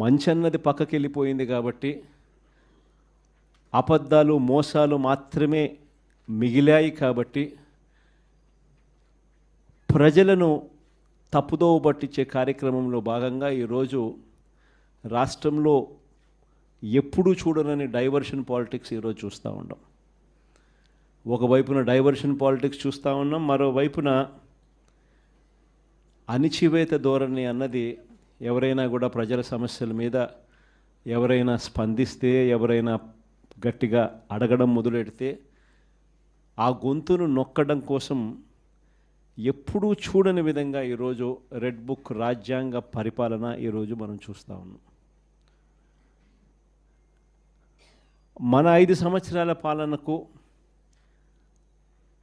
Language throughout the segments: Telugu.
మంచన్నది పక్కకి వెళ్ళిపోయింది కాబట్టి అబద్ధాలు మోసాలు మాత్రమే మిగిలాయి కాబట్టి ప్రజలను తప్పుదోవ పట్టించే కార్యక్రమంలో భాగంగా ఈరోజు రాష్ట్రంలో ఎప్పుడూ చూడనని డైవర్షన్ పాలిటిక్స్ ఈరోజు చూస్తూ ఉన్నాం ఒకవైపున డైవర్షన్ పాలిటిక్స్ చూస్తూ ఉన్నాం మరోవైపున అణిచివేత ధోరణి అన్నది ఎవరైనా కూడా ప్రజల సమస్యల మీద ఎవరైనా స్పందిస్తే ఎవరైనా గట్టిగా అడగడం మొదలెడితే ఆ గొంతును నొక్కడం కోసం ఎప్పుడూ చూడని విధంగా ఈరోజు రెడ్ బుక్ రాజ్యాంగ పరిపాలన ఈరోజు మనం చూస్తూ ఉన్నాం. మన ఐదు సంవత్సరాల పాలనకు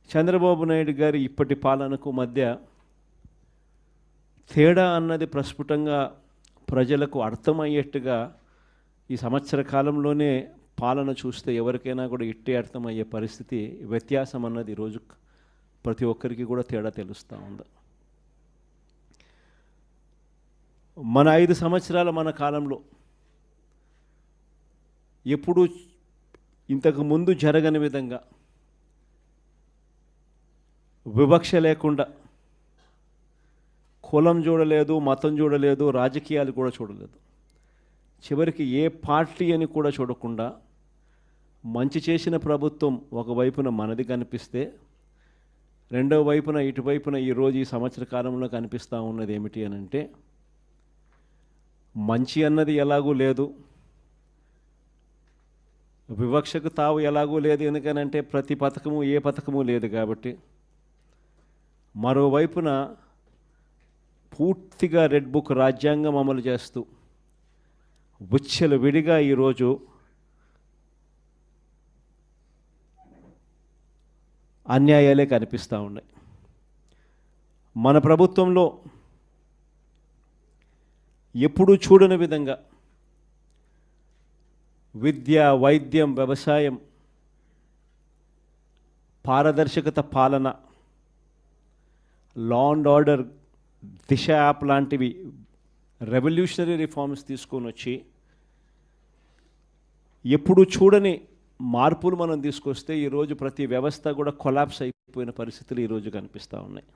చంద్రబాబు నాయుడు గారి ఇప్పటి పాలనకు మధ్య తేడా అన్నది ప్రస్ఫుటంగా ప్రజలకు అర్థమయ్యేట్టుగా ఈ సంవత్సర కాలంలోనే పాలన చూస్తే ఎవరికైనా కూడా ఇట్టే అర్థమయ్యే పరిస్థితి వ్యత్యాసం అన్నది ఈరోజు ప్రతి ఒక్కరికి కూడా తేడా తెలుస్తూ ఉంది. మన ఐదు సంవత్సరాల మన కాలంలో ఎప్పుడూ ఇంతకు ముందు జరగని విధంగా వివక్ష లేకుండా కులం చూడలేదు మతం చూడలేదు రాజకీయాలు కూడా చూడలేదు. చివరికి ఏ పార్టీ అని కూడా చూడకుండా మంచి చేసిన ప్రభుత్వం ఒకవైపున మనది కనిపిస్తే రెండో వైపున ఇటువైపున ఈరోజు ఈ సంవత్సర కాలంలో కనిపిస్తూ ఉన్నది ఏమిటి అని అంటే మంచి అన్నది ఎలాగూ లేదు వివక్షకు తావు ఎలాగూ లేదు ఎందుకనంటే ప్రతి పథకము ఏ పథకము లేదు కాబట్టి మరోవైపున పూర్తిగా రెడ్ బుక్ రాజ్యాంగం అమలు చేస్తూ ఉచ్చలు విడిగా ఈరోజు అన్యాయాలే కనిపిస్తూ ఉన్నాయి. మన ప్రభుత్వంలో ఎప్పుడూ చూడని విధంగా విద్య వైద్యం వ్యవసాయం పారదర్శకత పాలన law and order Disha app లాంటివి రెవల్యూషనరీ రిఫార్మ్స్ తీసుకొని వచ్చి ఎప్పుడు చూడని మార్పులు మనం తీసుకొస్తే ఈరోజు ప్రతి వ్యవస్థ కూడా కొలాప్స్ అయిపోయిన పరిస్థితులు ఈరోజు కనిపిస్తూ ఉన్నాయి.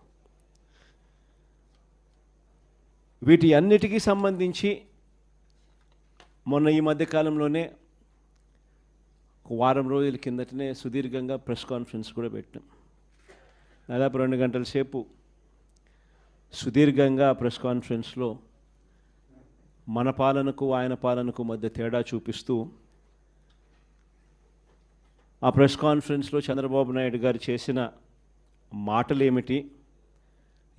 వీటి అన్నిటికీ సంబంధించి మొన్న ఈ మధ్యకాలంలోనే ఒక వారం రోజుల కిందటనే సుదీర్ఘంగా ప్రెస్ కాన్ఫరెన్స్ కూడా పెట్టాం. దాదాపు రెండు గంటల సేపు సుదీర్ఘంగా ప్రెస్ కాన్ఫరెన్స్లో మన పాలనకు ఆయన పాలనకు మధ్య తేడా చూపిస్తూ ఆ ప్రెస్ కాన్ఫరెన్స్లో చంద్రబాబు నాయుడు గారు చేసిన మాటలు ఏమిటి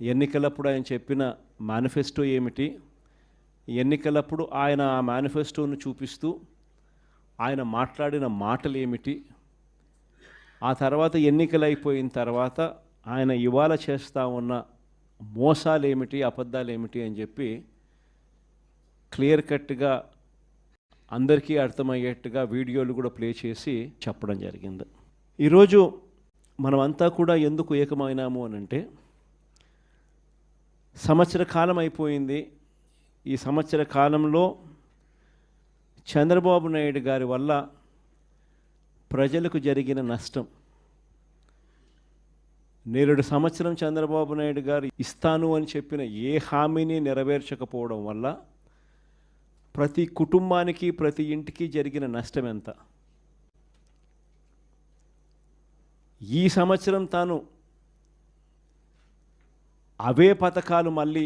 ఎన్నికలప్పుడు ఆయన చెప్పిన మేనిఫెస్టో ఏమిటి? ఎన్నికలప్పుడు ఆయన ఆ మేనిఫెస్టోను చూపిస్తూ ఆయన మాట్లాడిన మాటలు ఏమిటి ఆ తర్వాత ఎన్నికలు అయిపోయిన తర్వాత ఆయన ఇవాళ చేస్తూ ఉన్న మోసాలు ఏమిటి అబద్ధాలు ఏమిటి అని చెప్పి క్లియర్ కట్గా అందరికీ అర్థమయ్యేట్టుగా వీడియోలు కూడా ప్లే చేసి చెప్పడం జరిగింది. ఈరోజు మనమంతా కూడా ఎందుకు ఏకమైనాము అని అంటే సంవత్సర కాలం అయిపోయింది. ఈ సంవత్సర కాలంలో చంద్రబాబు నాయుడు గారి వల్ల ప్రజలకు జరిగిన నష్టం నేరుడు సంవత్సరం చంద్రబాబు నాయుడు గారు ఇస్తాను అని చెప్పిన ఏ హామీని నెరవేర్చకపోవడం వల్ల ప్రతి కుటుంబానికి ప్రతి ఇంటికి జరిగిన నష్టం ఎంత? ఈ సంవత్సరం తాను అవే పథకాలు మళ్ళీ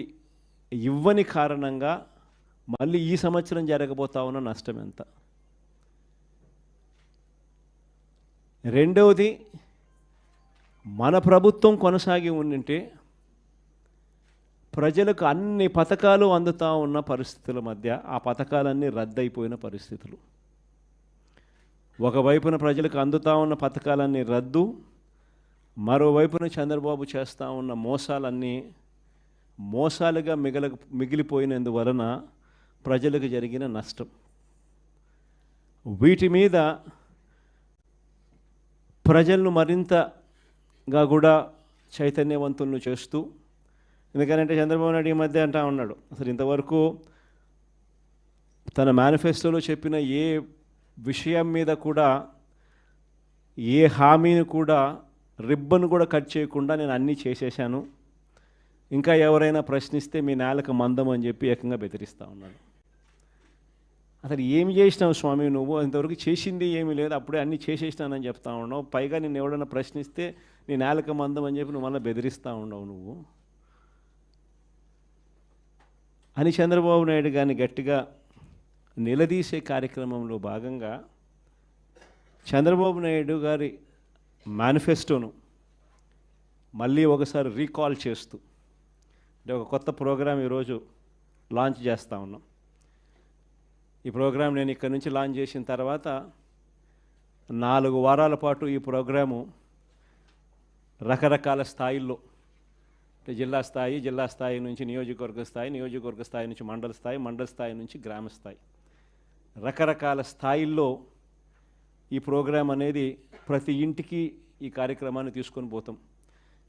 ఇవ్వని కారణంగా మళ్ళీ ఈ సంవత్సరం జరగబోతా ఉన్న నష్టం ఎంత? రెండవది మన ప్రభుత్వం కొనసాగి ఉండింటే ప్రజలకు అన్ని పథకాలు అందుతూ ఉన్న పరిస్థితుల మధ్య ఆ పథకాలన్నీ రద్దయిపోయిన పరిస్థితులు. ఒకవైపున ప్రజలకు అందుతూ ఉన్న పథకాలన్నీ రద్దు మరోవైపున చంద్రబాబు చేస్తూ ఉన్న మోసాలన్నీ మోసాలుగా మిగల మిగిలిపోయినందువలన ప్రజలకు జరిగిన నష్టం. వీటి మీద ప్రజలను మరింత గా కూడా చైతన్యవంతులను చేస్తూ ఎందుకంటే చంద్రబాబు నాయుడు ఈ మధ్య అంటా ఉన్నాడు అసలు ఇంతవరకు తన మేనిఫెస్టోలో చెప్పిన ఏ విషయం మీద కూడా ఏ హామీని కూడా రిబ్బన్ కూడా కట్ చేయకుండా నేను అన్నీ చేసేసాను. ఇంకా ఎవరైనా ప్రశ్నిస్తే మీ నేలకు మందం అని చెప్పి ఏకంగా బెదిరిస్తూ ఉన్నాడు. అసలు ఏమి చేసినావు స్వామి? నువ్వు ఇంతవరకు చేసింది ఏమీ లేదు. అప్పుడే అన్నీ చేసేసినానని చెప్తా ఉన్నావు. పైగా నేను ఎవడన్నా ప్రశ్నిస్తే నేను నేలక మందం అని చెప్పి నువ్వు మళ్ళీ బెదిరిస్తూ ఉన్నావు నువ్వు. అని చంద్రబాబు నాయుడు గారిని గట్టిగా నిలదీసే కార్యక్రమంలో భాగంగా చంద్రబాబు నాయుడు గారి మేనిఫెస్టోను మళ్ళీ ఒకసారి రీకాల్ చేస్తూ అంటే ఒక కొత్త ప్రోగ్రాం ఈరోజు లాంచ్ చేస్తూ ఉన్నాం. ఈ ప్రోగ్రాం నేను ఇక్కడ నుంచి లాంచ్ చేసిన తర్వాత నాలుగు వారాల పాటు ఈ ప్రోగ్రాము రకరకాల స్థాయిల్లో అంటే జిల్లా స్థాయి జిల్లా స్థాయి నుంచి నియోజకవర్గ స్థాయి నియోజకవర్గ స్థాయి నుంచి మండల స్థాయి మండల స్థాయి నుంచి గ్రామ స్థాయి. రకరకాల స్థాయిల్లో ఈ ప్రోగ్రాం అనేది ప్రతి ఇంటికి ఈ కార్యక్రమాన్ని తీసుకొని పోతాం.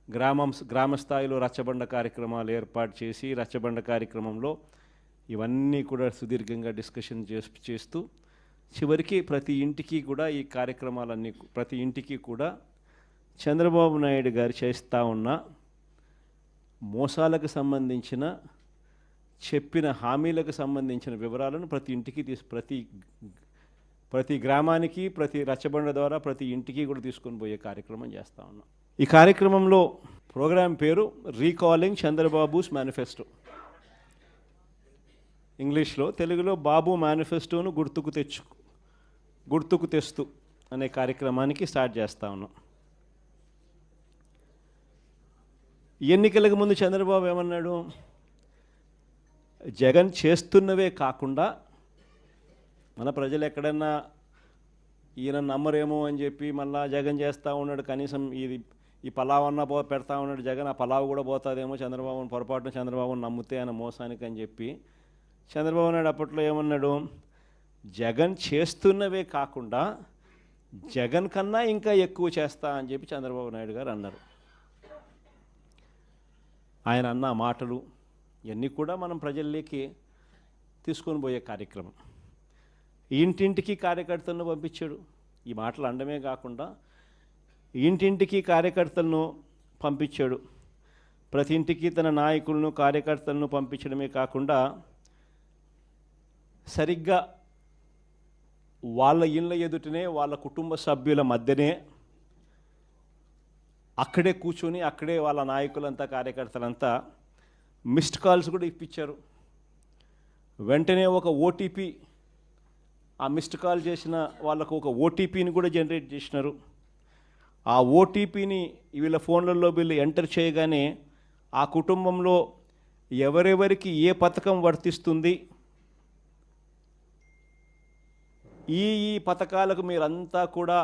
గ్రామం గ్రామ స్థాయిలో రచ్చబండ కార్యక్రమాలు ఏర్పాటు చేసి రచ్చబండ కార్యక్రమంలో ఇవన్నీ కూడా సుదీర్ఘంగా డిస్కషన్ చేస్తూ చివరికి ప్రతి ఇంటికి కూడా ఈ కార్యక్రమాలన్నీ ప్రతి ఇంటికి కూడా చంద్రబాబు నాయుడు గారు చేస్తూ ఉన్న మోసాలకు సంబంధించిన చెప్పిన హామీలకు సంబంధించిన వివరాలను ప్రతి ఇంటికి తీసు ప్రతి ప్రతి గ్రామానికి ప్రతి రచ్చబండ ద్వారా ప్రతి ఇంటికి కూడా తీసుకొని పోయే కార్యక్రమం చేస్తూ ఉన్నాం. ఈ కార్యక్రమంలో ప్రోగ్రాం పేరు రీకాలింగ్ చంద్రబాబుస్ మేనిఫెస్టో. ఇంగ్లీష్లో తెలుగులో బాబు మేనిఫెస్టోను గుర్తుకు తెచ్చు గుర్తుకు తెస్తూ అనే కార్యక్రమానికి స్టార్ట్ చేస్తా ఉన్నాం. ఎన్నికలకు ముందు చంద్రబాబు ఏమన్నాడు? జగన్ చేస్తున్నవే కాకుండా మన ప్రజలు ఎక్కడన్నా ఈయన నమ్మరేమో అని చెప్పి మళ్ళా జగన్ చేస్తూ ఉన్నాడు కనీసం ఇది ఈ పలావ్ అన్న పో పెడతా ఉన్నాడు జగన్ ఆ పలావ్ కూడా పోతుందేమో చంద్రబాబుని పొరపాటున చంద్రబాబుని నమ్మితే ఆయన మోసానికి అని చెప్పి చంద్రబాబు నాయుడు అప్పట్లో ఏమన్నాడు? జగన్ చేస్తున్నవే కాకుండా జగన్ కన్నా ఇంకా ఎక్కువ చేస్తా అని చెప్పి చంద్రబాబు నాయుడు గారు అన్నారు. ఆయన అన్న మాటలు ఇవన్నీ కూడా మనం ప్రజల్లోకి తీసుకొని పోయే కార్యక్రమం. ఇంటింటికి కార్యకర్తలను పంపించాడు. ఈ మాటలు అనడమే కాకుండా ఇంటింటికి కార్యకర్తలను పంపించాడు. ప్రతి ఇంటికి తన నాయకులను కార్యకర్తలను పంపించడమే కాకుండా సరిగ్గా వాళ్ళ ఇళ్ళ ఎదుటనే వాళ్ళ కుటుంబ సభ్యుల మధ్యనే అక్కడే కూర్చొని అక్కడే వాళ్ళ నాయకులంతా కార్యకర్తలంతా మిస్డ్ కాల్స్ కూడా ఇప్పించారు. వెంటనే ఒక ఓటీపీ ఆ మిస్డ్ కాల్ చేసిన వాళ్ళకు ఒక ఓటీపీని కూడా జనరేట్ చేసినారు. ఆ ఓటీపీని వీళ్ళ ఫోన్లలో వీళ్ళు ఎంటర్ చేయగానే ఆ కుటుంబంలో ఎవరెవరికి ఏ పథకం వర్తిస్తుంది ఈ ఈ పథకాలకు మీరంతా కూడా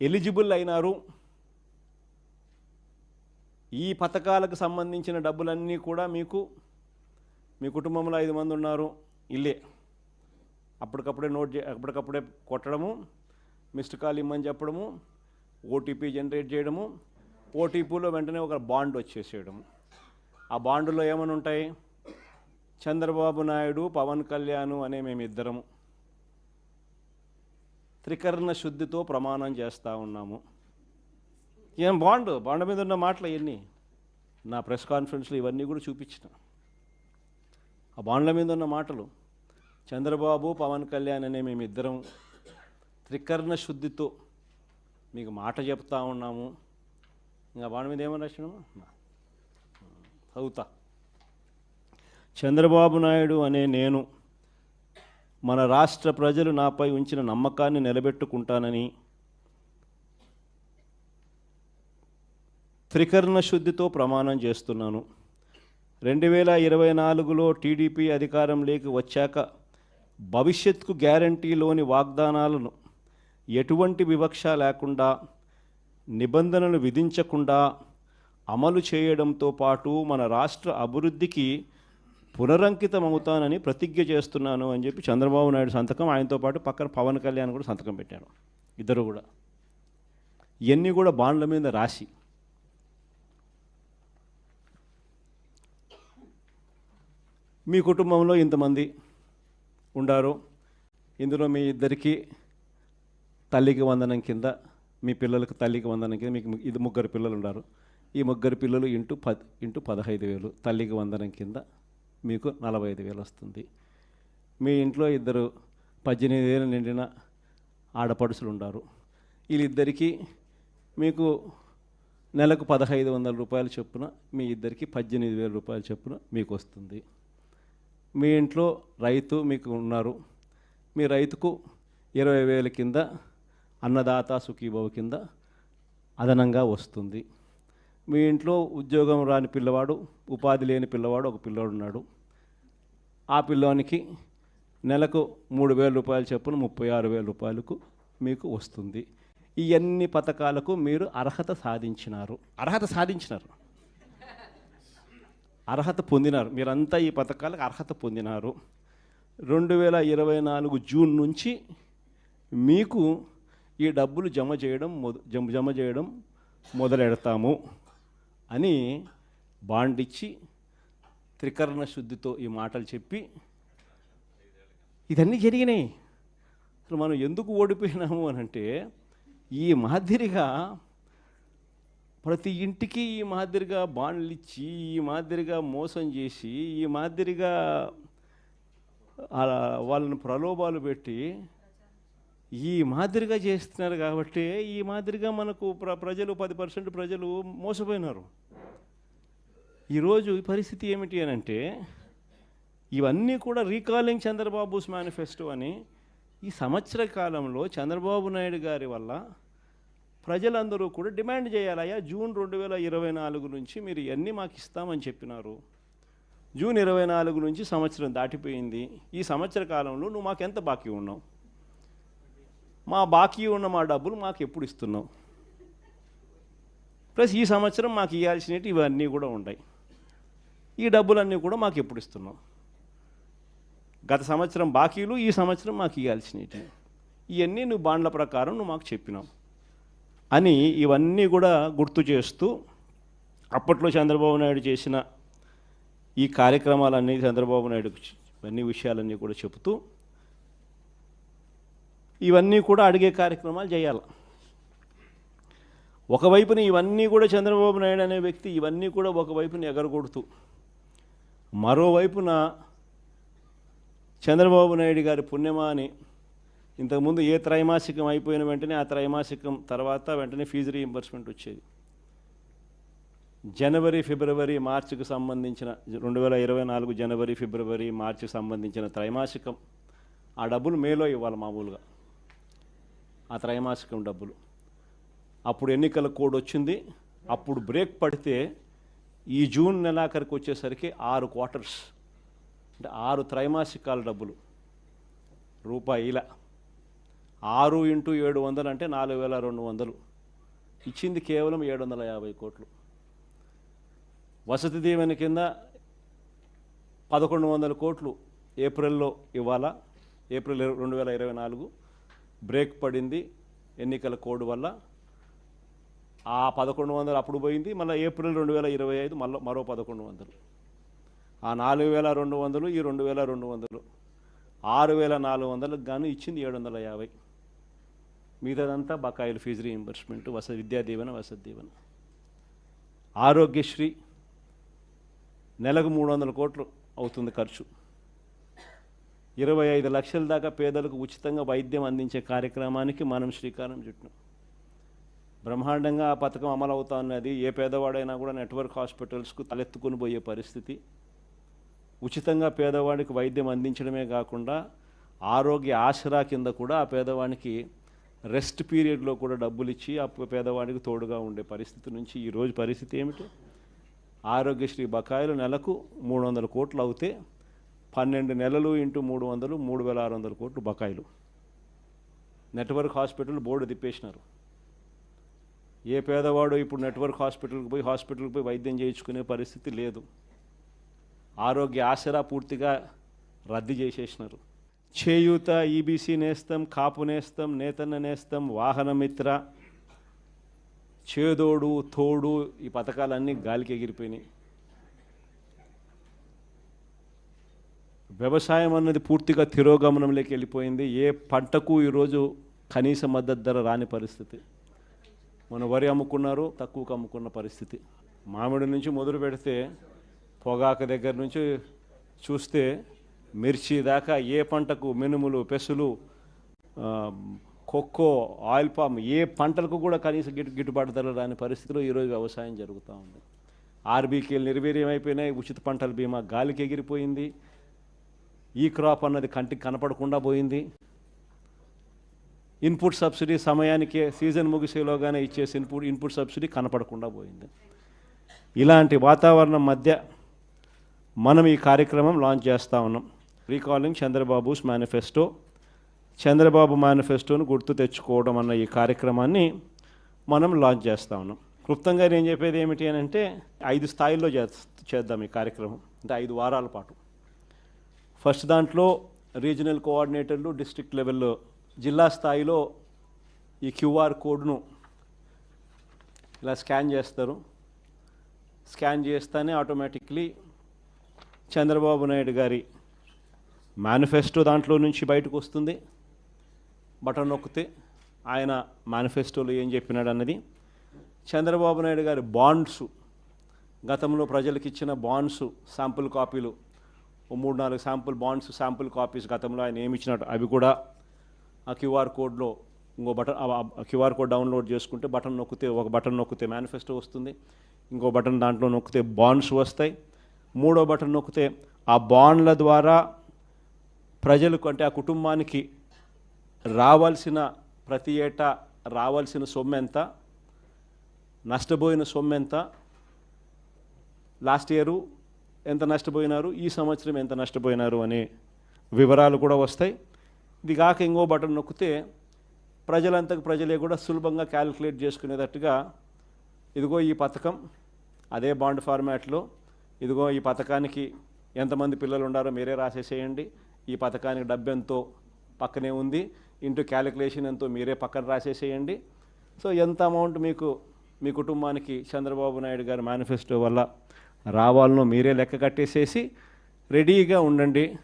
ఎలిజిబుల్ అయినారు. ఈ పథకాలకు సంబంధించిన డబ్బులన్నీ కూడా మీకు మీ కుటుంబంలో ఐదు మంది ఉన్నారు ఇల్లే. అప్పటికప్పుడే నోట్ చే అప్పటికప్పుడే కొట్టడము మిస్డ్ కాల్ ఇమ్మని చెప్పడము ఓటీపీ జనరేట్ చేయడము ఓటీపీలో వెంటనే ఒక బాండ్ వచ్చేసేయడము. ఆ బాండ్లో ఏమని ఉంటాయి చంద్రబాబు నాయుడు పవన్ కళ్యాణ్ అనే మేమిద్దరము. త్రికరణ శుద్ధితో ప్రమాణం చేస్తూ ఉన్నాము. ఏం బాండ్? బాండ్ మీద ఉన్న మాటలు ఇవన్నీ నా ప్రెస్ కాన్ఫరెన్స్లో ఇవన్నీ కూడా చూపించిన. ఆ బాండ్ల మీద ఉన్న మాటలు చంద్రబాబు పవన్ కళ్యాణ్ అనే మేమిద్దరం త్రికరణ శుద్ధితో మీకు మాట చెప్తా ఉన్నాము. ఇంకా బాండ్ మీద ఏమని రాసినాము చదువుతా చంద్రబాబు నాయుడు అనే నేను మన రాష్ట్ర ప్రజలు నాపై ఉంచిన నమ్మకాన్ని నిలబెట్టుకుంటానని త్రికరణ శుద్ధితో ప్రమాణం చేస్తున్నాను. రెండు వేల ఇరవై నాలుగులో టీడీపీ అధికారంలోకి వచ్చాక భవిష్యత్కు గ్యారంటీలోని వాగ్దానాలను ఎటువంటి వివక్ష లేకుండా నిబంధనలు విధించకుండా అమలు చేయడంతో పాటు మన రాష్ట్ర అభివృద్ధికి పునరంకితం అవుతానని ప్రతిజ్ఞ చేస్తున్నాను అని చెప్పి చంద్రబాబు నాయుడు సంతకం ఆయనతో పాటు పక్కన పవన్ కళ్యాణ్ కూడా సంతకం పెట్టారు. ఇద్దరు కూడా. ఇవన్నీ కూడా బాండ్ల మీద రాసి. మీ కుటుంబంలో ఇంతమంది ఉండారు. ఇందులో మీ ఇద్దరికి తల్లికి వందనం కింద మీ పిల్లలకు తల్లికి వందనం కింద మీకు ఇది ముగ్గురు పిల్లలు ఉన్నారు ఈ ముగ్గురు పిల్లలు ఇంటూ పద్ ఇంటూ పదహైదు వేలు తల్లికి వందనం కింద మీకు నలభై ఐదు వేలు వస్తుంది మీ ఇంట్లో ఇద్దరు పద్దెనిమిది వేలు నిండిన ఆడపడుసులు ఉన్నారు వీళ్ళిద్దరికీ మీకు నెలకు పదహైదు వందల రూపాయల చొప్పున మీ ఇద్దరికి పద్దెనిమిది వేల రూపాయల చొప్పున మీకు వస్తుంది మీ ఇంట్లో రైతు మీకు ఉన్నారు. మీ రైతుకు ఇరవై వేల కింద అన్నదాత సుఖీభవ కింద అదనంగా వస్తుంది. మీ ఇంట్లో ఉద్యోగం రాని పిల్లవాడు ఉపాధి లేని పిల్లవాడు ఒక పిల్లవాడు ఉన్నాడు ఆ పిల్లోనికి నెలకు మూడు వేల రూపాయలు చొప్పున ముప్పై ఆరు వేల రూపాయలకు మీకు వస్తుంది. ఈ అన్ని పథకాలకు మీరు అర్హత సాధించినారు. అర్హత సాధించినారు. అర్హత పొందినారు. మీరంతా ఈ పథకాలకు అర్హత పొందినారు. రెండు వేల ఇరవై నాలుగు జూన్ నుంచి మీకు ఈ డబ్బులు జమ చేయడం మొద జమ జమ చేయడం మొదలెడతాము. అని బాండ్ ఇచ్చి త్రికరణ శుద్ధితో ఈ మాటలు చెప్పి ఇదన్నీ జరిగినాయి. అసలు మనం ఎందుకు ఓడిపోయినాము అని అంటే ఈ మాదిరిగా ప్రతి ఇంటికి ఈ మాదిరిగా బాండ్లు ఇచ్చి ఈ మాదిరిగా మోసం చేసి ఈ మాదిరిగా వాళ్ళని ప్రలోభాలు పెట్టి ఈ మాదిరిగా చేస్తున్నారు కాబట్టి ఈ మాదిరిగా మనకు ప్ర ప్రజలు పది పర్సెంట్ ప్రజలు మోసపోయినారు. ఈరోజు ఈ పరిస్థితి ఏమిటి అని అంటే ఇవన్నీ కూడా రీకాలింగ్ చంద్రబాబుస్ మేనిఫెస్టో అని ఈ సంవత్సర కాలంలో చంద్రబాబు నాయుడు గారి వల్ల ప్రజలందరూ కూడా డిమాండ్ చేయాలయ్యా జూన్ రెండు వేల ఇరవై నాలుగు నుంచి మీరు ఇవన్నీ మాకు ఇస్తామని చెప్పినారు. జూన్ ఇరవై నాలుగు నుంచి సంవత్సరం దాటిపోయింది. ఈ సంవత్సర కాలంలో నువ్వు మాకు ఎంత బాకీ ఉన్నావు? మా బాకీ ఉన్న మా డబ్బులు మాకు ఎప్పుడు ఇస్తున్నావు? ప్లస్ ఈ సంవత్సరం మాకు ఇవ్వాల్సినవి ఇవన్నీ కూడా ఉంటాయి. ఈ డబ్బులన్నీ కూడా మాకు ఎప్పుడు ఇస్తున్నావు? గత సంవత్సరం బాకీలు ఈ సంవత్సరం మాకు ఇవ్వాల్సినవి ఇవన్నీ నువ్వు బాండ్ల ప్రకారం నువ్వు మాకు చెప్పినావు. అని ఇవన్నీ కూడా గుర్తు చేస్తూ అప్పట్లో చంద్రబాబు నాయుడు చేసిన ఈ కార్యక్రమాలన్నీ చంద్రబాబు నాయుడు అన్ని విషయాలన్నీ కూడా చెబుతూ ఇవన్నీ కూడా అడిగే కార్యక్రమాలు చేయాలి. ఒకవైపున ఇవన్నీ కూడా చంద్రబాబు నాయుడు అనే వ్యక్తి ఇవన్నీ కూడా ఒకవైపున ఎగరగొడుతూ మరోవైపున చంద్రబాబు నాయుడు గారి పుణ్యమా అని ఇంతకుముందు ఏ త్రైమాసికం అయిపోయిన వెంటనే ఆ త్రైమాసికం తర్వాత వెంటనే ఫీజు రీఎంబర్స్మెంట్ వచ్చేది. జనవరి ఫిబ్రవరి మార్చికి సంబంధించిన రెండు వేల ఇరవై నాలుగు జనవరి ఫిబ్రవరి మార్చికి సంబంధించిన త్రైమాసికం ఆ డబ్బులు మేలో ఇవ్వాలి మామూలుగా. ఆ త్రైమాసికం డబ్బులు. అప్పుడు ఎన్నికల కోడ్ వచ్చింది. అప్పుడు బ్రేక్ పడితే ఈ జూన్ నెలాఖరికి వచ్చేసరికి ఆరు క్వార్టర్స్. అంటే ఆరు త్రైమాసికాల డబ్బులు. రూపాయిల. ఆరు ఇంటూ ఏడు వందలు అంటే నాలుగు వేల రెండు వందలు. ఇచ్చింది కేవలం ఏడు వందల యాభై కోట్లు. వసతి దీవెన కింద పదకొండు వందల కోట్లు ఏప్రిల్లో ఇవ్వాలా? ఏప్రిల్ రెండు వేల ఇరవై నాలుగు. బ్రేక్ పడింది ఎన్నికల కోడ్ వల్ల. ఆ పదకొండు వందలు అప్పుడు పోయింది మళ్ళీ ఏప్రిల్ రెండు వేల ఇరవై ఐదు మళ్ళీ మరో పదకొండు వందలు. ఆ నాలుగు వేల రెండు వందలు ఈ రెండు వేల రెండు వందలు. ఆరు వేల నాలుగు వందలకు గాను ఇచ్చింది ఏడు వందల యాభై. మిగతాదంతా బకాయిలు ఫీజు రీయింబర్స్మెంట్ వస విద్యా దీవెన వసతి దీవెన. ఆరోగ్యశ్రీ నెలకు మూడు వందల కోట్లు అవుతుంది ఖర్చు. ఇరవై ఐదు లక్షల దాకా పేదలకు ఉచితంగా వైద్యం అందించే కార్యక్రమానికి మనం శ్రీకారం చుట్టినాం బ్రహ్మాండంగా ఆ పథకం అమలు అవుతా ఉన్నది. ఏ పేదవాడైనా కూడా నెట్వర్క్ హాస్పిటల్స్కు తలెత్తుకుని పోయే పరిస్థితి. ఉచితంగా పేదవాడికి వైద్యం అందించడమే కాకుండా ఆరోగ్య ఆసరా కింద కూడా ఆ పేదవానికి రెస్ట్ పీరియడ్లో కూడా డబ్బులు ఇచ్చి ఆ పేదవాడికి తోడుగా ఉండే పరిస్థితి నుంచి ఈరోజు పరిస్థితి ఏమిటి? ఆరోగ్యశ్రీ బకాయిలు నెలకు మూడు వందల కోట్లు అవుతే పన్నెండు నెలలు ఇంటూ మూడు వందలు మూడు వేల ఆరు వందల కోట్లు బకాయిలు. నెట్వర్క్ హాస్పిటల్ బోర్డు తిప్పేసినారు. ఏ పేదవాడు ఇప్పుడు నెట్వర్క్ హాస్పిటల్కి పోయి హాస్పిటల్కి పోయి వైద్యం చేయించుకునే పరిస్థితి లేదు. ఆరోగ్య ఆసరా పూర్తిగా రద్దు చేసేసినారు. చేయూత ఈబీసీ నేస్తం కాపు నేస్తం నేతన్న నేస్తం వాహనమిత్ర చేదోడు తోడు ఈ పథకాలన్నీ గాలికి ఎగిరిపోయినాయి. వ్యవసాయం అన్నది పూర్తిగా తిరోగమనంలోకి వెళ్ళిపోయింది. ఏ పంటకు ఈరోజు కనీస మద్దతు ధర రాని పరిస్థితి. మన వరి అమ్ముకున్నారు తక్కువకు అమ్ముకున్న పరిస్థితి. మామిడి నుంచి మొదలు పెడితే పొగాకు దగ్గర నుంచి చూస్తే మిర్చి దాకా ఏ పంటకు మినుములు పెసులు కొక్కో ఆయిల్ పామ్ ఏ పంటలకు కూడా కనీస గిట్టు గిట్టుబాటు ధర రాని పరిస్థితిలో ఈరోజు వ్యవసాయం జరుగుతూ ఉంది. ఆర్బీకేలు నిర్వీర్యం అయిపోయినాయి ఉచిత పంటల బీమా గాలికి ఎగిరిపోయింది. ఈ క్రాప్ అన్నది కంటికి కనపడకుండా పోయింది. ఇన్పుట్ సబ్సిడీ సమయానికి సీజన్ ముగిసేలోగానే ఇచ్చేసి ఇన్పుట్ ఇన్పుట్ సబ్సిడీ కనపడకుండా పోయింది. ఇలాంటి వాతావరణం మధ్య మనం ఈ కార్యక్రమం లాంచ్ చేస్తూ ఉన్నాం. Recalling Chandrababu's manifesto. చంద్రబాబు మేనిఫెస్టోను గుర్తు తెచ్చుకోవడం అన్న ఈ కార్యక్రమాన్ని మనం లాంచ్ చేస్తూ ఉన్నాం. క్లుప్తంగా నేను చెప్పేది ఏమిటి అని అంటే ఐదు స్థాయిల్లో చేద్దాం ఈ కార్యక్రమం. అంటే ఐదు వారాల పాటు. ఫస్ట్ దాంట్లో రీజనల్ కోఆర్డినేటర్లు డిస్ట్రిక్ట్ లెవెల్లో జిల్లా స్థాయిలో ఈ క్యూఆర్ కోడ్ను ఇలా స్కాన్ చేస్తారు. స్కాన్ చేస్తేనే ఆటోమేటిక్లీ చంద్రబాబు నాయుడు గారి మేనిఫెస్టో దాంట్లో నుంచి బయటకు వస్తుంది. బటన్ నొక్కితే ఆయన మేనిఫెస్టోలో ఏం చెప్పినాడు అన్నది. చంద్రబాబు నాయుడు గారి బాండ్స్ గతంలో ప్రజలకు ఇచ్చిన బాండ్స్ శాంపుల్ కాపీలు మూడు నాలుగు శాంపుల్ బాండ్స్ శాంపుల్ కాపీస్ గతంలో ఆయన ఏమి ఇచ్చినట్టు అవి కూడా ఆ క్యూఆర్ కోడ్లో ఇంకో బటన్ క్యూఆర్ కోడ్ డౌన్లోడ్ చేసుకుంటే బటన్ నొక్కితే ఒక బటన్ నొక్కితే మేనిఫెస్టో వస్తుంది ఇంకో బటన్ దాంట్లో నొక్కితే బాండ్స్ వస్తాయి మూడో బటన్ నొక్కితే ఆ బాండ్ల ద్వారా ప్రజలకు అంటే ఆ కుటుంబానికి రావాల్సిన ప్రతి ఏటా రావాల్సిన సొమ్ము ఎంత నష్టపోయిన సొమ్ము ఎంత లాస్ట్ ఇయరు ఎంత నష్టపోయినారు? ఈ సంవత్సరం ఎంత నష్టపోయినారు అనే వివరాలు కూడా వస్తాయి. ఇది కాక ఇంకో బటన్ నొక్కితే ప్రజలంతకు ప్రజలే కూడా సులభంగా క్యాలిక్యులేట్ చేసుకునేటట్టుగా ఇదిగో ఈ పథకం అదే బాండ్ ఫార్మాట్లో ఇదిగో ఈ పథకానికి ఎంతమంది పిల్లలు ఉండారో మీరే రాసేసేయండి. ఈ పథకానికి డబ్బు ఎంతో పక్కనే ఉంది. ఇంటూ క్యాలిక్యులేషన్ ఎంతో మీరే పక్కన రాసేసేయండి. సో ఎంత అమౌంట్ మీకు మీ కుటుంబానికి చంద్రబాబు నాయుడు గారి మేనిఫెస్టో వల్ల రావాలనో మీరే లెక్క కట్టేసేసి రెడీగా ఉండండి.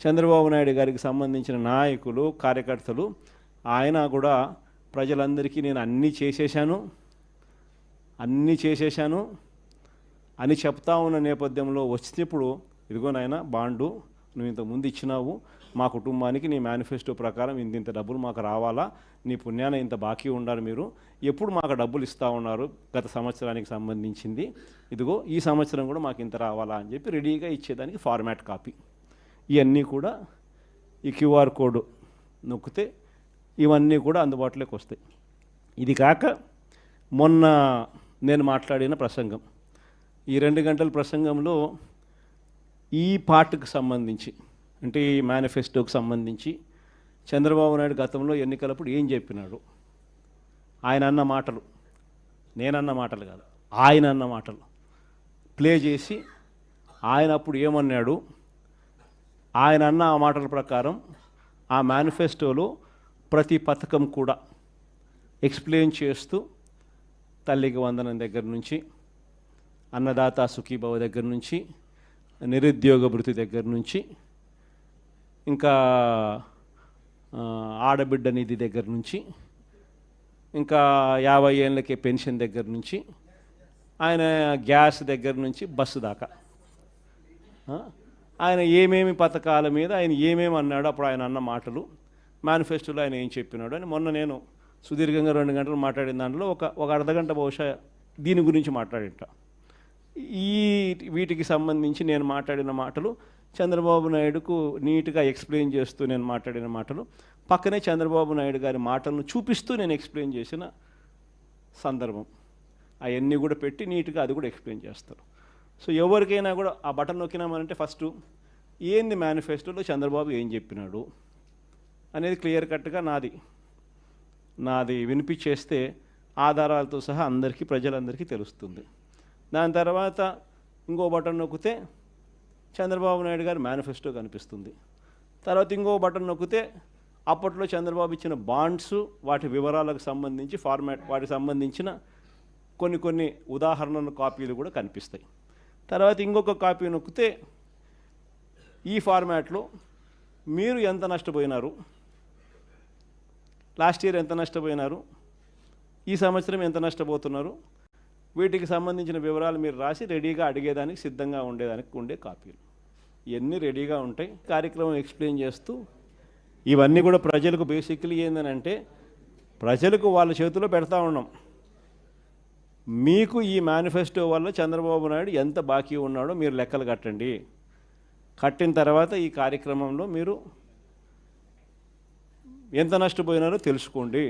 చంద్రబాబు నాయుడు గారికి సంబంధించిన నాయకులు కార్యకర్తలు ఆయన కూడా ప్రజలందరికీ నేను అన్నీ చేసేసాను అన్నీ చేసేసాను అని చెప్తా ఉన్న నేపథ్యంలో వచ్చినప్పుడు ఇదిగో నాయన బాండు నువ్వు ఇంతకుముందు ముందు ఇచ్చినావు. మా కుటుంబానికి నీ మేనిఫెస్టో ప్రకారం ఇంత ఇంత డబ్బులు మాకు రావాలా? నీ పుణ్యాన ఇంత బాకీ ఉండాలి మీరు. ఎప్పుడు మాకు డబ్బులు ఇస్తూ ఉన్నారు? గత సంవత్సరానికి సంబంధించింది. ఇదిగో ఈ సంవత్సరం కూడా మాకు ఇంత రావాలా అని చెప్పి రెడీగా ఇచ్చేదానికి ఫార్మాట్ కాపీ. ఇవన్నీ కూడా ఈ క్యూఆర్ కోడ్ నొక్కితే ఇవన్నీ కూడా అందుబాటులోకి వస్తాయి. ఇది కాక మొన్న నేను మాట్లాడిన ప్రసంగం. ఈ రెండు గంటల ప్రసంగంలో ఈ పార్ట్కి సంబంధించి అంటే ఈ మేనిఫెస్టోకి సంబంధించి చంద్రబాబు నాయుడు గతంలో ఎన్నికలప్పుడు ఏం చెప్పినాడు? ఆయన అన్న మాటలు. నేనన్న మాటలు కాదు. ఆయన అన్న మాటలు. ప్లే చేసి ఆయన అప్పుడు ఏమన్నాడు? ఆయన అన్న ఆ మాటల ప్రకారం ఆ మేనిఫెస్టోలో ప్రతి పథకం కూడా ఎక్స్ప్లెయిన్ చేస్తూ తల్లికి వందనం దగ్గర నుంచి అన్నదాత సుఖీభావ దగ్గర నుంచి నిరుద్యోగ భృతి దగ్గర నుంచి ఇంకా ఆడబిడ్డ నిధి దగ్గర నుంచి ఇంకా యాభై ఏళ్ళకి పెన్షన్ దగ్గర నుంచి ఆయన గ్యాస్ దగ్గర నుంచి బస్సు దాకా. ఆయన ఏమేమి పథకాల మీద ఆయన ఏమేమి అన్నాడు అప్పుడు ఆయన అన్న మాటలు మేనిఫెస్టోలో ఆయన ఏం చెప్పినాడు అని మొన్న నేను సుదీర్ఘంగా రెండు గంటలు మాట్లాడిన దాంట్లో ఒక ఒక అర్ధగంట బహుశా దీని గురించి మాట్లాడింట. ఈ వీటికి సంబంధించి నేను మాట్లాడిన మాటలు చంద్రబాబు నాయుడుకు నీట్గా ఎక్స్ప్లెయిన్ చేస్తూ నేను మాట్లాడిన మాటలు పక్కనే చంద్రబాబు నాయుడు గారి మాటలను చూపిస్తూ నేను ఎక్స్ప్లెయిన్ చేసిన సందర్భం. అవన్నీ కూడా పెట్టి నీట్గా అది కూడా ఎక్స్ప్లెయిన్ చేస్తారు. సో ఎవరికైనా కూడా ఆ బటన్ నొక్కినామనంటే ఫస్ట్ ఏంది మేనిఫెస్టోలో చంద్రబాబు ఏం చెప్పినాడు అనేది క్లియర్ కట్గా నాది. నాది వినిపించేస్తే ఆధారాలతో సహా అందరికీ ప్రజలందరికీ తెలుస్తుంది. దాని తర్వాత ఇంకో బటన్ నొక్కితే చంద్రబాబు నాయుడు గారి మేనిఫెస్టో కనిపిస్తుంది. తర్వాత ఇంకో బటన్ నొక్కితే అప్పట్లో చంద్రబాబు ఇచ్చిన బాండ్స్ వాటి వివరాలకు సంబంధించి ఫార్మాట్ వాటికి సంబంధించిన కొన్ని కొన్ని ఉదాహరణల కాపీలు కూడా కనిపిస్తాయి. తర్వాత ఇంకొక కాపీ నొక్కితే ఈ ఫార్మాట్లో మీరు ఎంత నష్టపోయినారు? లాస్ట్ ఇయర్ ఎంత నష్టపోయినారు? ఈ సంవత్సరం ఎంత నష్టపోతున్నారు? వీటికి సంబంధించిన వివరాలు మీరు రాసి రెడీగా అడిగేదానికి సిద్ధంగా ఉండేదానికి ఉండే కాపీలు. ఇవన్నీ రెడీగా ఉంటాయి. కార్యక్రమం ఎక్స్ప్లెయిన్ చేస్తూ ఇవన్నీ కూడా ప్రజలకు బేసిక్లీ ఏంటంటే ప్రజలకు వాళ్ళ చేతిలో పెడతా ఉన్నాం. మీకు ఈ మేనిఫెస్టో వల్ల చంద్రబాబు నాయుడు ఎంత బాకీ ఉన్నాడో మీరు లెక్కలు కట్టండి. కట్టిన తర్వాత ఈ కార్యక్రమంలో మీరు ఎంత నష్టపోయినారో తెలుసుకోండి.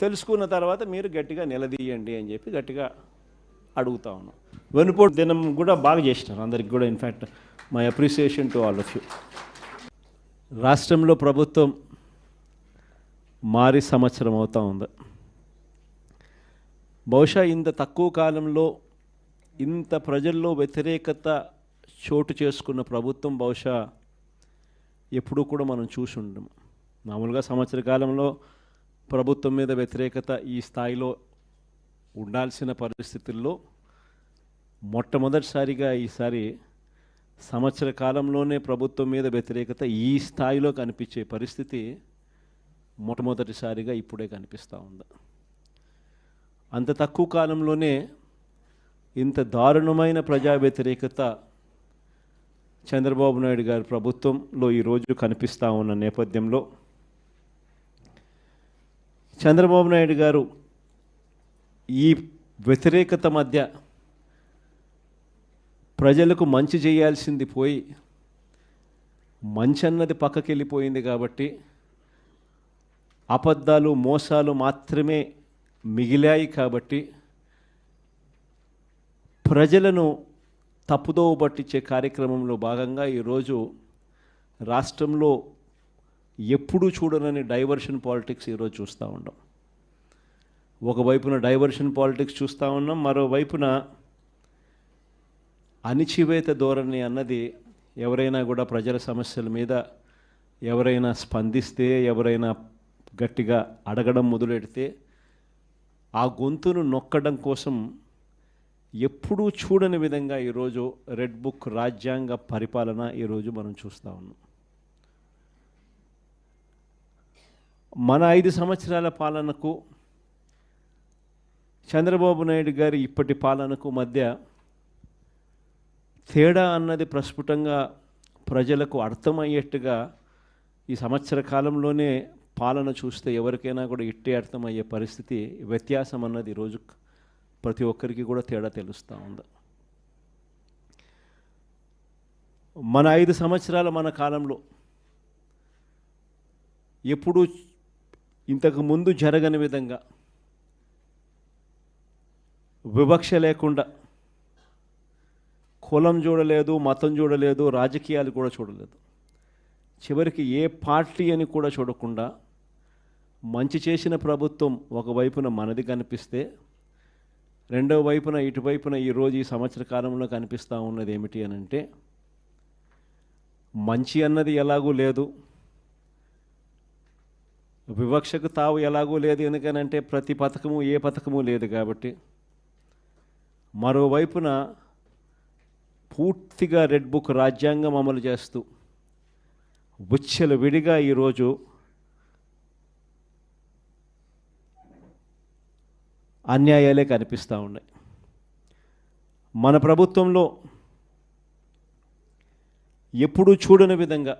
తెలుసుకున్న తర్వాత మీరు గట్టిగా నిలదీయండి అని చెప్పి గట్టిగా అడుగుతా ఉన్నాం. వెనుపోటు దినం కూడా బాగా చేసినారు అందరికి కూడా in fact my appreciation to all of you రాష్ట్రంలో ప్రభుత్వం మారి సంవత్సరం అవుతూ ఉంది. బహుశా ఇంత తక్కువ కాలంలో ఇంత ప్రజల్లో వ్యతిరేకత చోటు చేసుకున్న ప్రభుత్వం బహుశా ఎప్పుడూ కూడా మనం చూసి ఉండము. మామూలుగా సంవత్సర కాలంలో ప్రభుత్వం మీద వ్యతిరేకత ఈ స్థాయిలో ఉండాల్సిన పరిస్థితుల్లో మొట్టమొదటిసారిగా ఈసారి సంవత్సర కాలంలోనే ప్రభుత్వం మీద వ్యతిరేకత ఈ స్థాయిలో కనిపించే పరిస్థితి మొట్టమొదటిసారిగా ఇప్పుడే కనిపిస్తూ ఉంది. అంత తక్కువ కాలంలోనే ఇంత దారుణమైన ప్రజా వ్యతిరేకత చంద్రబాబు నాయుడు గారి ప్రభుత్వంలో ఈరోజు కనిపిస్తూ ఉన్న నేపథ్యంలో చంద్రబాబు నాయుడు గారు ఈ వ్యతిరేకత మధ్య ప్రజలకు మంచి చేయాల్సింది పోయి మంచి అన్నది పక్కకి వెళ్ళిపోయింది కాబట్టి అబద్ధాలు మోసాలు మాత్రమే మిగిలాయి కాబట్టి ప్రజలను తప్పుదోవ పట్టించే కార్యక్రమంలో భాగంగా ఈరోజు రాష్ట్రంలో ఎప్పుడూ చూడనని డైవర్షన్ పాలిటిక్స్ ఈరోజు చూస్తూ ఉన్నాం ఒకవైపున డైవర్షన్ పాలిటిక్స్ చూస్తూ ఉన్నాం మరోవైపున అణిచివేత ధోరణి అన్నది ఎవరైనా కూడా ప్రజల సమస్యల మీద ఎవరైనా స్పందిస్తే ఎవరైనా గట్టిగా అడగడం మొదలెడితే ఆ గొంతును నొక్కడం కోసం ఎప్పుడూ చూడని విధంగా ఈరోజు రెడ్ బుక్ రాజ్యాంగ పరిపాలన ఈరోజు మనం చూస్తూ ఉన్నాం. మన ఐదు సంవత్సరాల పాలనకు చంద్రబాబు నాయుడు గారి ఇప్పటి పాలనకు మధ్య తేడా అన్నది ప్రస్ఫుటంగా ప్రజలకు అర్థమయ్యేట్టుగా ఈ సంవత్సర కాలంలోనే పాలన చూస్తే ఎవరికైనా కూడా ఇట్టే అర్థమయ్యే పరిస్థితి వ్యత్యాసం అన్నది ఈరోజు ప్రతి ఒక్కరికి కూడా తేడా తెలుస్తూ ఉంది. మన ఐదు సంవత్సరాల మన కాలంలో ఎప్పుడూ ఇంతకు ముందు జరగని విధంగా వివక్ష లేకుండా కులం చూడలేదు మతం చూడలేదు రాజకీయాలు కూడా చూడలేదు. చివరికి ఏ పార్టీ అని కూడా చూడకుండా మంచి చేసిన ప్రభుత్వం ఒకవైపున మనది కనిపిస్తే రెండవ వైపున ఇటువైపున ఈరోజు ఈ సంవత్సర కాలంలో కనిపిస్తూ ఉన్నది ఏమిటి అని అంటే మంచి అన్నది ఎలాగూ లేదు వివక్షకు తావు ఎలాగూ లేదు ఎందుకనంటే ప్రతి పథకము ఏ పథకము లేదు కాబట్టి మరోవైపున పూర్తిగా రెడ్ బుక్ రాజ్యాంగం అమలు చేస్తూ ఉచ్చెల విడిగా ఈరోజు అన్యాయాలే కనిపిస్తూ ఉన్నాయి. మన ప్రభుత్వంలో ఎప్పుడూ చూడని విధంగా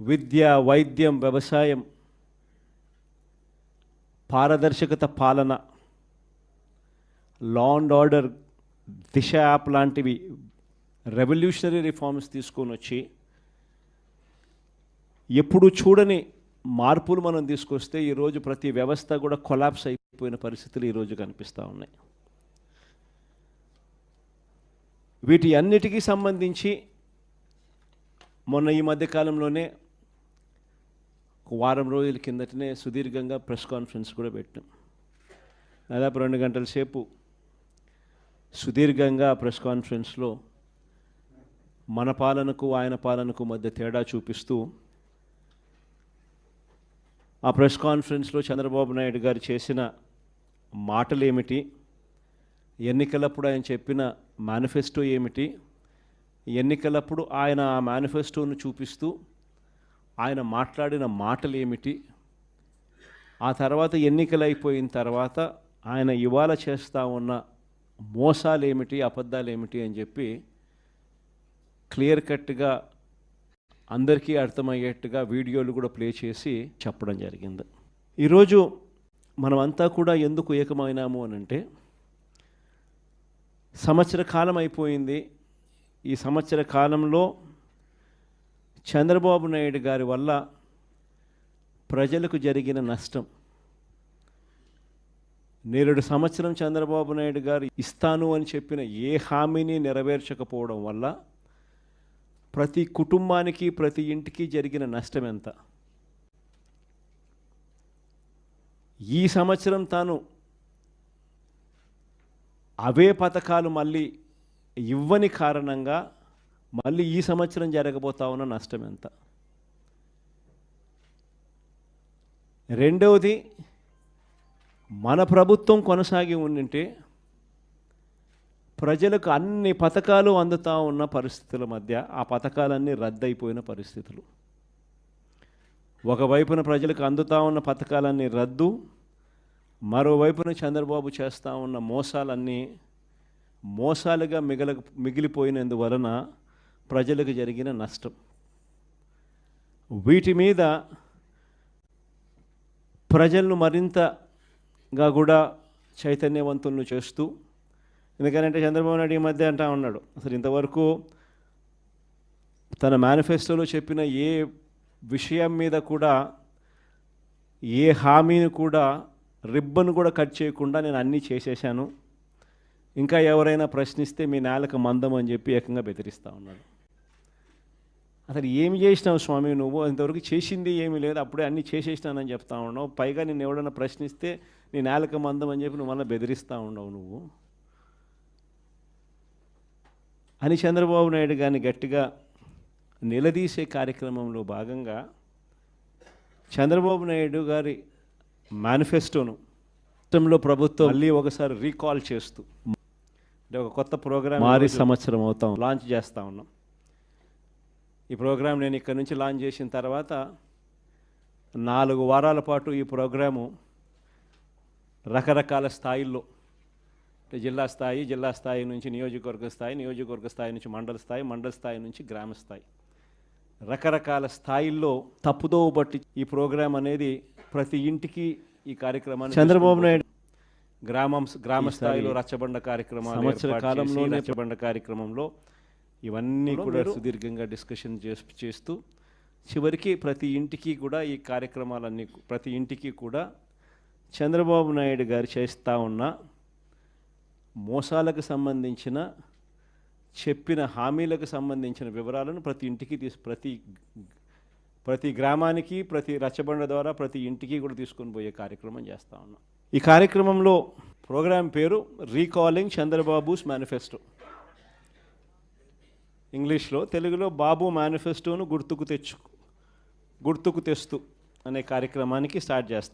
విద్య వైద్యం వ్యవసాయం పారదర్శకత పాలన law and order Disha app లాంటివి రెవల్యూషనరీ రిఫార్మ్స్ తీసుకొని వచ్చి ఎప్పుడు చూడని మార్పులు మనం తీసుకొస్తే ఈరోజు ప్రతి వ్యవస్థ కూడా కొలాప్స్ అయిపోయిన పరిస్థితులు ఈరోజు కనిపిస్తూ ఉన్నాయి. వీటి అన్నిటికీ సంబంధించి మొన్న ఈ మధ్యకాలంలోనే ఒక వారం రోజుల కిందటనే సుదీర్ఘంగా ప్రెస్ కాన్ఫరెన్స్ కూడా పెట్టాం. దాదాపు రెండు గంటల సేపు సుదీర్ఘంగా ప్రెస్ కాన్ఫరెన్స్లో మన పాలనకు ఆయన పాలనకు మధ్య తేడా చూపిస్తూ ఆ ప్రెస్ కాన్ఫరెన్స్లో చంద్రబాబు నాయుడు గారు చేసిన మాటలు ఏమిటి ఎన్నికలప్పుడు ఆయన చెప్పిన మేనిఫెస్టో ఏమిటి? ఎన్నికలప్పుడు ఆయన ఆ మేనిఫెస్టోను చూపిస్తూ ఆయన మాట్లాడిన మాటలు ఏమిటి ఆ తర్వాత ఎన్నికలు అయిపోయిన తర్వాత ఆయన ఇవాళ చేస్తూ ఉన్న మోసాలు ఏమిటి అబద్ధాలు ఏమిటి అని చెప్పి క్లియర్ కట్గా అందరికీ అర్థమయ్యేట్టుగా వీడియోలు కూడా ప్లే చేసి చెప్పడం జరిగింది. ఈరోజు మనమంతా కూడా ఎందుకు ఏకమైనాము అని అంటే సంవత్సర కాలం అయిపోయింది. ఈ సంవత్సర కాలంలో చంద్రబాబు నాయుడు గారి వల్ల ప్రజలకు జరిగిన నష్టం నేరుడు సంవత్సరం చంద్రబాబు నాయుడు గారు ఇస్తాను అని చెప్పిన ఏ హామీని నెరవేర్చకపోవడం వల్ల ప్రతి కుటుంబానికి ప్రతి ఇంటికి జరిగిన నష్టం ఎంత? ఈ సంవత్సరం తాను అవే పథకాలు మళ్ళీ ఇవ్వని కారణంగా మళ్ళీ ఈ సంవత్సరం జరగబోతా ఉన్న నష్టం ఎంత? రెండవది మన ప్రభుత్వం కొనసాగి ఉండింటే ప్రజలకు అన్ని పథకాలు అందుతూ ఉన్న పరిస్థితుల మధ్య ఆ పథకాలన్నీ రద్దయిపోయిన పరిస్థితులు. ఒకవైపున ప్రజలకు అందుతా ఉన్న పథకాలన్నీ రద్దు మరోవైపున చంద్రబాబు చేస్తూ ఉన్న మోసాలన్నీ మోసాలుగా మిగల మిగిలిపోయినందువలన ప్రజలకు జరిగిన నష్టం. వీటి మీద ప్రజలను మరింత గా కూడా చైతన్యవంతులను చేస్తూ ఎందుకంటే చంద్రబాబు నాయుడు ఈ మధ్య అంటా ఉన్నాడు అసలు ఇంతవరకు తన మేనిఫెస్టోలో చెప్పిన ఏ విషయం మీద కూడా ఏ హామీని కూడా రిబ్బన్ కూడా కట్ చేయకుండా నేను అన్నీ చేసేసాను ఇంకా ఎవరైనా ప్రశ్నిస్తే మీ నేలకు మందం అని చెప్పి ఏకంగా బెదిరిస్తూ ఉన్నాడు. అసలు ఏమి చేసినావు స్వామి? నువ్వు ఇంతవరకు చేసింది ఏమీ లేదు. అప్పుడే అన్నీ చేసేసినానని చెప్తా ఉన్నావు. పైగా నేను ఎవడన్నా ప్రశ్నిస్తే నీ నేలకు మందం అని చెప్పి నువ్వు మళ్ళీ బెదిరిస్తూ ఉండవు నువ్వు. అని చంద్రబాబు నాయుడు గారిని గట్టిగా నిలదీసే కార్యక్రమంలో భాగంగా చంద్రబాబు నాయుడు గారి మేనిఫెస్టోను రాష్ట్రంలో ప్రభుత్వం మళ్ళీ ఒకసారి రీకాల్ చేస్తూ అంటే ఒక కొత్త ప్రోగ్రామ్ మారి సంవత్సరం అవుతాం లాంచ్ చేస్తూ ఉన్నాం. ఈ ప్రోగ్రాం నేను ఇక్కడ నుంచి లాంచ్ చేసిన తర్వాత నాలుగు వారాల పాటు ఈ ప్రోగ్రాము రకరకాల స్థాయిల్లో అంటే జిల్లా స్థాయి జిల్లా స్థాయి నుంచి నియోజకవర్గ స్థాయి నియోజకవర్గ స్థాయి నుంచి మండల స్థాయి మండల స్థాయి నుంచి గ్రామ స్థాయి. రకరకాల స్థాయిల్లో తప్పుదోవ బట్టి ఈ ప్రోగ్రాం అనేది ప్రతి ఇంటికి ఈ కార్యక్రమాన్ని చంద్రబాబు నాయుడు గ్రామం గ్రామ స్థాయిలో రచ్చబండ కార్యక్రమాలు రచ్చబండ కార్యక్రమంలో ఇవన్నీ కూడా సుదీర్ఘంగా డిస్కషన్ చేస్- చేస్తూ చివరికి ప్రతి ఇంటికి కూడా ఈ కార్యక్రమాలన్నీ ప్రతి ఇంటికి కూడా చంద్రబాబు నాయుడు గారు చేస్తూ ఉన్న మోసాలకు సంబంధించిన చెప్పిన హామీలకు సంబంధించిన వివరాలను ప్రతి ఇంటికి తీసు ప్రతి ప్రతి గ్రామానికి ప్రతి రచ్చబండ ద్వారా ప్రతి ఇంటికి కూడా తీసుకొని పోయే కార్యక్రమం చేస్తూ ఉన్నాం. ఈ కార్యక్రమంలో ప్రోగ్రాం పేరు రీకాలింగ్ చంద్రబాబుస్ మేనిఫెస్టో. ఇంగ్లీష్లో తెలుగులో బాబు మేనిఫెస్టోను గుర్తుకు తెచ్చు గుర్తుకు తెస్తూ అనే కార్యక్రమానికి స్టార్ట్ చేస్తాం.